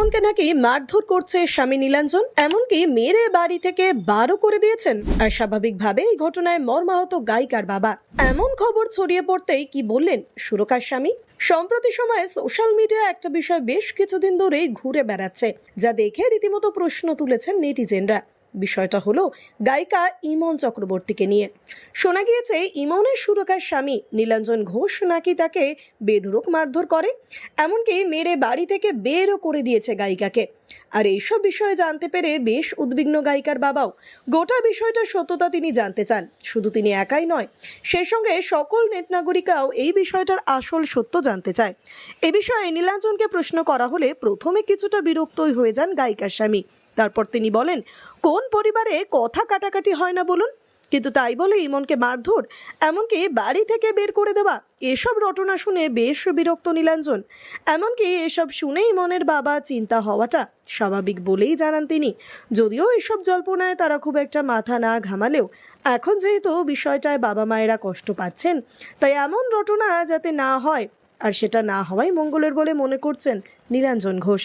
ইমনকে নাকি মারধর করছে স্বামী নীলাঞ্জন, এমনকি মেরে বাড়ি থেকে বারো করে দিয়েছেন। আর স্বাভাবিকভাবে এই ঘটনায় মর্মাহত গায়িকার বাবা। এমন খবর ছড়িয়ে পড়তেই কি বললেন সুরকার স্বামী? সম্প্রতি সময়ে সোশ্যাল মিডিয়া একটা বিষয় বেশ কিছুদিন ধরেই ঘুরে বেড়াচ্ছে, যা দেখে রীতিমতো প্রশ্ন তুলেছেন নেটিজেনরা। বিষয়টা হলো গায়িকা ইমন চক্রবর্তীকে নিয়ে। শোনা গিয়েছে, ইমনের সুরকার স্বামী নীলাঞ্জন ঘোষ নাকি তাকে বেধড়ক মারধর করে, এমনকি মেরে বাড়ি থেকে বেরও করে দিয়েছে গায়িকাকে। আর এইসব বিষয়ে জানতে পেরে বেশ উদ্বিগ্ন গায়িকার বাবাও। গোটা বিষয়টার সত্যতা তিনি জানতে চান। শুধু তিনি একাই নয়, সেই সঙ্গে সকল নেট নাগরিকাও এই বিষয়টার আসল সত্য জানতে চায়। এ বিষয়ে নীলাঞ্জনকে প্রশ্ন করা হলে প্রথমে কিছুটা বিরক্তই হয়ে যান গায়িকার স্বামী। তারপর তিনি বলেন, কোন পরিবারে কথা কাটাকাটি হয় না বলুন? কিন্তু তাই বলে ইমনকে মারধর, এমনকি বাড়ি থেকে বের করে দেওয়া, এসব রটনা শুনে বেশ বিরক্ত নীলাঞ্জন। এমনকি এসব শুনে ইমনের বাবা চিন্তা হওয়াটা স্বাভাবিক বলেই জানান তিনি। যদিও এসব জল্পনায় তারা খুব একটা মাথা না ঘামালেও, এখন যেহেতু বিষয়টায় বাবা মায়েরা কষ্ট পাচ্ছেন, তাই এমন রটনা যাতে না হয়, আর সেটা না হওয়াই মঙ্গলের বলে মনে করছেন নীলাঞ্জন ঘোষ।